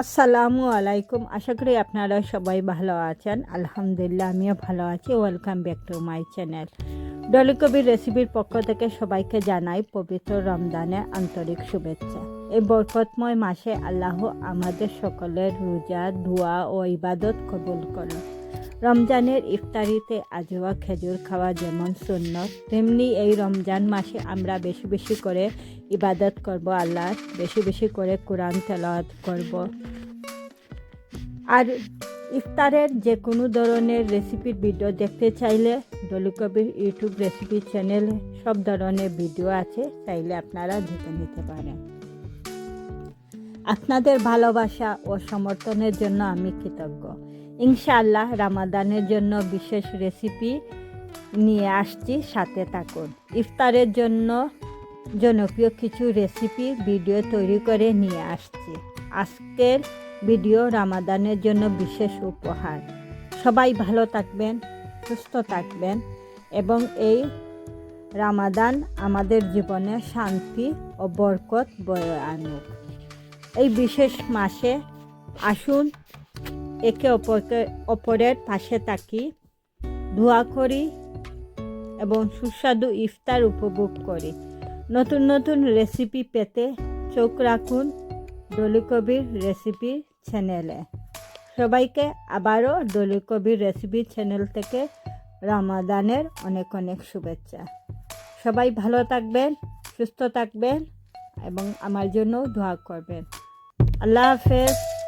আসসালামু আলাইকুম। আশা করি আপনারা সবাই ভালো আছেন। আলহামদুলিল্লাহ, আমিও ভালো আছি। Welcome back to my channel Dolly Kabir রেসিপির পক্ষ থেকে সবাইকে জানাই পবিত্র রমজানে আন্তরিক শুভেচ্ছা। এই বরকতময় মাসে আল্লাহ আমাদের সকলের রোজা ধোয়া ও ইবাদত কবুল করুন। রমজানের ইফতারিতে আজোয়া, খেজুর খাওয়া, যেমন সুন্নত, তেমনি এই রমজান মাসে আমরা বেশি বেশি করে ইবাদত করব আল্লাহ, বেশি বেশি করে কোরআন তেলাওয়াত করব। আর ইফতারের যে কোনো ধরনের রেসিপির ভিডিও দেখতে চাইলে ডলিকবির ইউটিউব রেসিপি চ্যানেলে, সব ধরনের ভিডিও আছে, চাইলে আপনারা দেখে নিতে পারেন। আপনাদের ভালোবাসা ও সমর্থনের জন্য আমি কৃতজ্ঞ। ইনশাআল্লাহ রামাদানের জন্য বিশেষ রেসিপি নিয়ে আসছি, সাথে থাকুন। ইফতারের জন্য জনপ্রিয় কিছু রেসিপি ভিডিও তৈরি করে নিয়ে আসছি। আজকের ভিডিও রামাদানের জন্য বিশেষ উপহার। সবাই ভালো থাকবেন, সুস্থ থাকবেন এবং এই রামাদান আমাদের জীবনে শান্তি ও বরকত বয়ে আনুক। এই বিশেষ মাসে আসুন একে অপরকে, অপরের পাশে থাকি, ধোয়া করি এবং সুস্বাদু ইফতার উপভোগ করি। নতুন নতুন রেসিপি পেতে চোখ রাখুন ডলি কবির রেসিপি চ্যানেলে সবাইকে আবারও ডলি কবির রেসিপি চ্যানেল থেকে রামাদানের অনেক অনেক শুভেচ্ছা। সবাই ভালো থাকবেন, সুস্থ থাকবেন এবং আমার জন্য দোয়া করবেন। আল্লাহ হাফেজ।